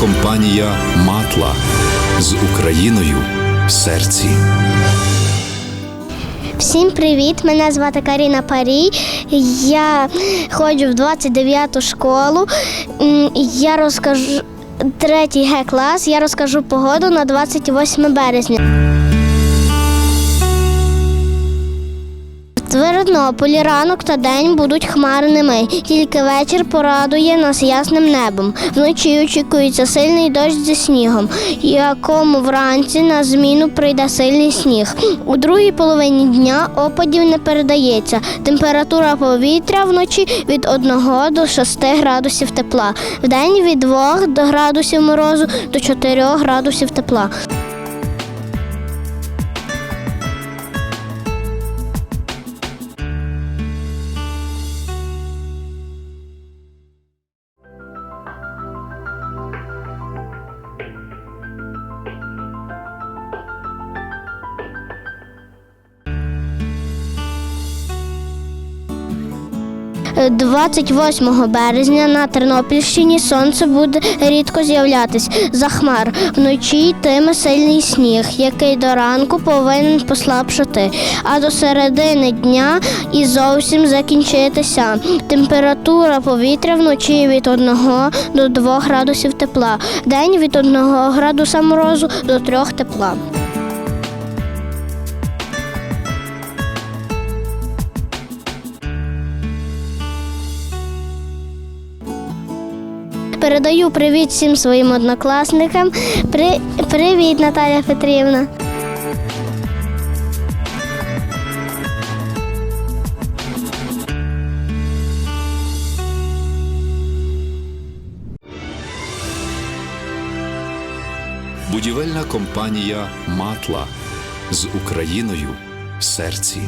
компанія Матла з Україною в серці. Всім привіт! Мене звати Каріна Парій. Я ходжу в 29-ту школу. Я розкажу третій Г клас. Я розкажу погоду на 28 березня. В Твердополі ранок та день будуть хмарними, тільки вечір порадує нас ясним небом. Вночі очікується сильний дощ зі снігом, якому вранці на зміну прийде сильний сніг. У другій половині дня опадів не передається. Температура повітря вночі від 1 до 6 градусів тепла, вдень від 2 градусів морозу до 4 градусів тепла. 28 березня на Тернопільщині сонце буде рідко з'являтись за хмар. Вночі йтиме сильний сніг, який до ранку повинен послабшати, а до середини дня і зовсім закінчитися. Температура повітря вночі від 1 до 2 градусів тепла, день від 1 градуса морозу до 3 тепла. Передаю привіт всім своїм однокласникам. При... Привіт, Наталя Петрівна. Будівельна компанія Матла з Україною в серці.